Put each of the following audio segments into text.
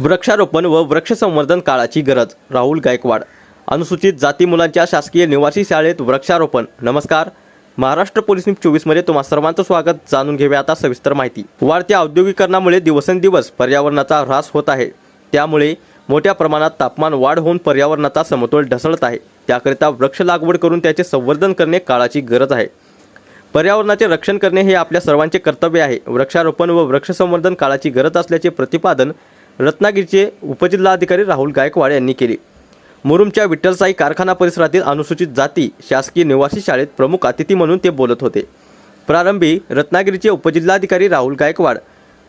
वृक्षारोपण व वृक्षसंवर्धन काळाची गरज राहुल गायकवाड. अनुसूचित जाती मुलांच्या शासकीय निवासी शाळेत वृक्षारोपण. नमस्कार. महाराष्ट्र पोलीस न्यूज चोवीसमध्ये तुम्हा सर्वांचं स्वागत. जाणून घेऊया आता सविस्तर माहिती. वाढत्या औद्योगिकरणामुळे दिवसेंदिवस पर्यावरणाचा ऱ्हास होत आहे. त्यामुळे मोठ्या प्रमाणात तापमान वाढ होऊन पर्यावरणाचा समतोल ढसळत आहे. त्याकरिता वृक्ष लागवड करून त्याचे संवर्धन करणे काळाची गरज आहे. पर्यावरणाचे रक्षण करणे हे आपल्या सर्वांचे कर्तव्य आहे. वृक्षारोपण व वृक्षसंवर्धन काळाची गरज असल्याचे प्रतिपादन रत्नागिरीचे उपजिल्हाधिकारी राहुल गायकवाड यांनी केले. मुरुमच्या विठ्ठलसाई कारखाना परिसरातील अनुसूचित जाती शासकीय निवासी शाळेत प्रमुख अतिथी म्हणून ते बोलत होते. प्रारंभी रत्नागिरीचे उपजिल्हाधिकारी राहुल गायकवाड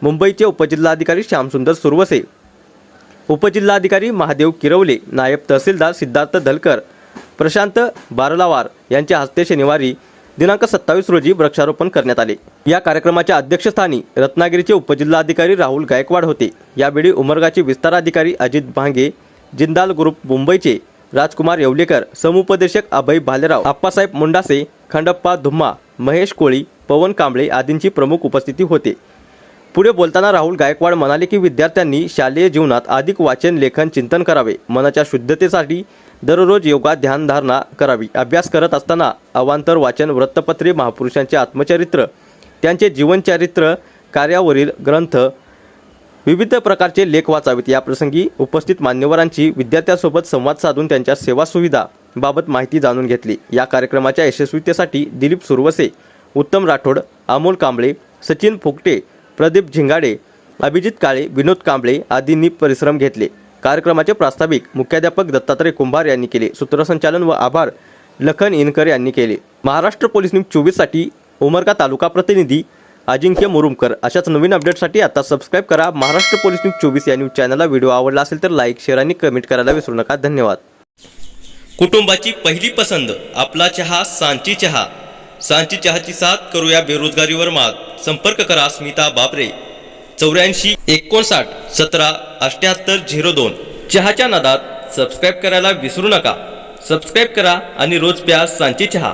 मुंबईचे उपजिल्हाधिकारी श्यामसुंदर सुरवसे उपजिल्हाधिकारी महादेव किरवले नायब तहसीलदार सिद्धार्थ धलकर प्रशांत बारलावार यांच्या हस्ते शनिवारी दिनांक सत्तावीस रोजी वृक्षारोपण करण्यात आले. या कार्यक्रमाच्या अध्यक्षस्थानी रत्नागिरीचे उपजिल्हाधिकारी राहुल गायकवाड होते. यावेळी उमरगाचे विस्ताराधिकारी अजित भांगे जिंदाल ग्रुप मुंबईचे राजकुमार येवलेकर समुपदेशक अभय भालेराव आप्पासाहेब मुंडासे खंडप्पा धुम्मा महेश कोळी पवन कांबळे आदींची प्रमुख उपस्थिती होते. पुढे बोलताना राहुल गायकवाड म्हणाले की विद्यार्थ्यांनी शालेय जीवनात अधिक वाचन लेखन चिंतन करावे. मनाच्या शुद्धतेसाठी दररोज योगा ध्यानधारणा करावी. अभ्यास करत असताना अवांतर वाचन वृत्तपत्रे महापुरुषांचे आत्मचरित्र त्यांचे जीवनचरित्र कार्यावरील ग्रंथ विविध प्रकारचे लेख वाचावेत. याप्रसंगी उपस्थित मान्यवरांची विद्यार्थ्यांसोबत संवाद साधून त्यांच्या सेवा सुविधा बाबत माहिती जाणून घेतली. या कार्यक्रमाच्या यशस्वीतेसाठी दिलीप सुरवसे उत्तम राठोड अमोल कांबळे सचिन फुकटे प्रदीप झिंगाडे अभिजित काळे विनोद कांबळे आदींनी परिश्रम घेतले. कार्यक्रमाचे प्रास्ताविक मुख्याध्यापक दत्तात्रय कुंभार यांनी केले. सूत्रसंचालन व आभार लखन इनकर यांनी केले. महाराष्ट्र पोलीस न्यूज चोवीससाठी उमरगा तालुका प्रतिनिधी अजिंक्य मुरुमकर. अशाच नवीन अपडेटसाठी आता सबस्क्राईब करा महाराष्ट्र पोलीस न्यूज चोवीस या न्यूज चॅनलला. व्हिडिओ आवडला असेल तर लाईक शेअर आणि कमेंट करायला विसरू नका. धन्यवाद. कुटुंबाची पहिली पसंत आपला चहा सांची चहा. सांची चहाची साथ करूया बेरोजगारीवर मात. संपर्क करा स्मिता बाबरे चौऱ्याऐंशी एकोणसाठ सतरा अठ्याहत्तर झिरो दोन. चहाच्या नादात सबस्क्राईब करायला विसरू नका. सबस्क्राईब करा आणि रोज प्या सांची चहा.